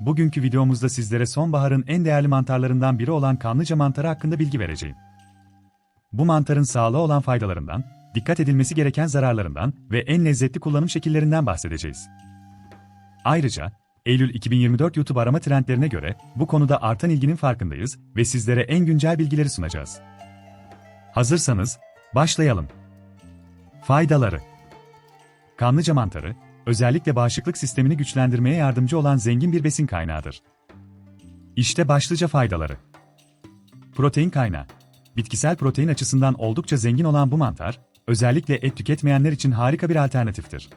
bugünkü videomuzda sizlere sonbaharın en değerli mantarlarından biri olan kanlıca mantarı hakkında bilgi vereceğim. Bu mantarın sağlığa olan faydalarından, dikkat edilmesi gereken zararlarından ve en lezzetli kullanım şekillerinden bahsedeceğiz. Ayrıca, Eylül 2024 YouTube arama trendlerine göre bu konuda artan ilginin farkındayız ve sizlere en güncel bilgileri sunacağız. Hazırsanız, başlayalım. Faydaları Kanlıca mantarı, özellikle bağışıklık sistemini güçlendirmeye yardımcı olan zengin bir besin kaynağıdır. İşte başlıca faydaları. Protein kaynağı. Bitkisel protein açısından oldukça zengin olan bu mantar, özellikle et tüketmeyenler için harika bir alternatiftir.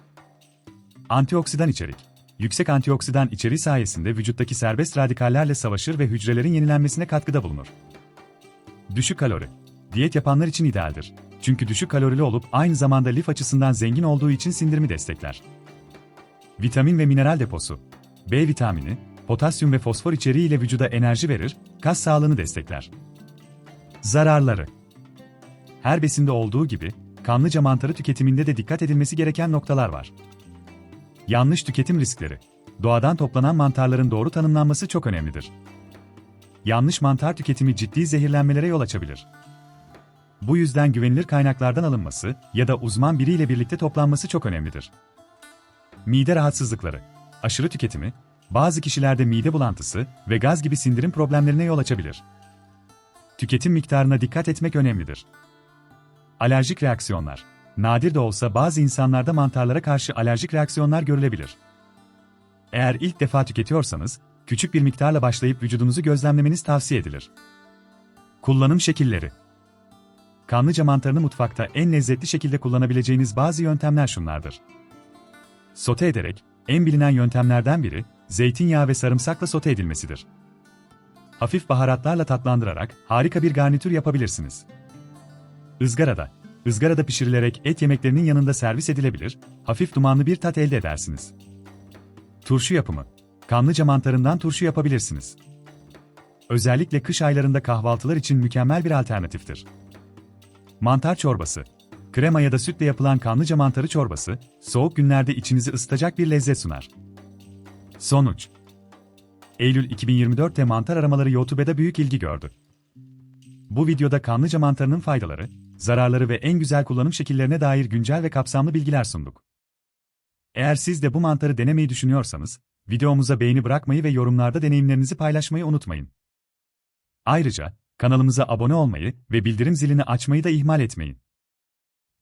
Antioksidan içerik. Yüksek antioksidan içeriği sayesinde vücuttaki serbest radikallerle savaşır ve hücrelerin yenilenmesine katkıda bulunur. Düşük kalori. Diyet yapanlar için idealdir. Çünkü düşük kalorili olup aynı zamanda lif açısından zengin olduğu için sindirimi destekler. Vitamin ve mineral deposu. B vitamini, potasyum ve fosfor içeriği ile vücuda enerji verir, kas sağlığını destekler. Zararları. Her besinde olduğu gibi, kanlıca mantarı tüketiminde de dikkat edilmesi gereken noktalar var. Yanlış tüketim riskleri. Doğadan toplanan mantarların doğru tanımlanması çok önemlidir. Yanlış mantar tüketimi ciddi zehirlenmelere yol açabilir. Bu yüzden güvenilir kaynaklardan alınması ya da uzman biriyle birlikte toplanması çok önemlidir. Mide rahatsızlıkları. Aşırı tüketimi, bazı kişilerde mide bulantısı ve gaz gibi sindirim problemlerine yol açabilir. Tüketim miktarına dikkat etmek önemlidir. Alerjik reaksiyonlar. Nadir de olsa bazı insanlarda mantarlara karşı alerjik reaksiyonlar görülebilir. Eğer ilk defa tüketiyorsanız, küçük bir miktarla başlayıp vücudunuzu gözlemlemeniz tavsiye edilir. Kullanım şekilleri. Kanlıca mantarını mutfakta en lezzetli şekilde kullanabileceğiniz bazı yöntemler şunlardır. Sote ederek, en bilinen yöntemlerden biri, zeytinyağı ve sarımsakla sote edilmesidir. Hafif baharatlarla tatlandırarak harika bir garnitür yapabilirsiniz. Izgarada, ızgarada pişirilerek et yemeklerinin yanında servis edilebilir, hafif dumanlı bir tat elde edersiniz. Turşu yapımı. Kanlıca mantarından turşu yapabilirsiniz. Özellikle kış aylarında kahvaltılar için mükemmel bir alternatiftir. Mantar çorbası. Krema ya da sütle yapılan kanlıca mantarı çorbası, soğuk günlerde içinizi ısıtacak bir lezzet sunar. Sonuç Eylül 2024'te mantar aramaları YouTube'da büyük ilgi gördü. Bu videoda kanlıca mantarının faydaları, zararları ve en güzel kullanım şekillerine dair güncel ve kapsamlı bilgiler sunduk. Eğer siz de bu mantarı denemeyi düşünüyorsanız, videomuza beğeni bırakmayı ve yorumlarda deneyimlerinizi paylaşmayı unutmayın. Ayrıca, kanalımıza abone olmayı ve bildirim zilini açmayı da ihmal etmeyin.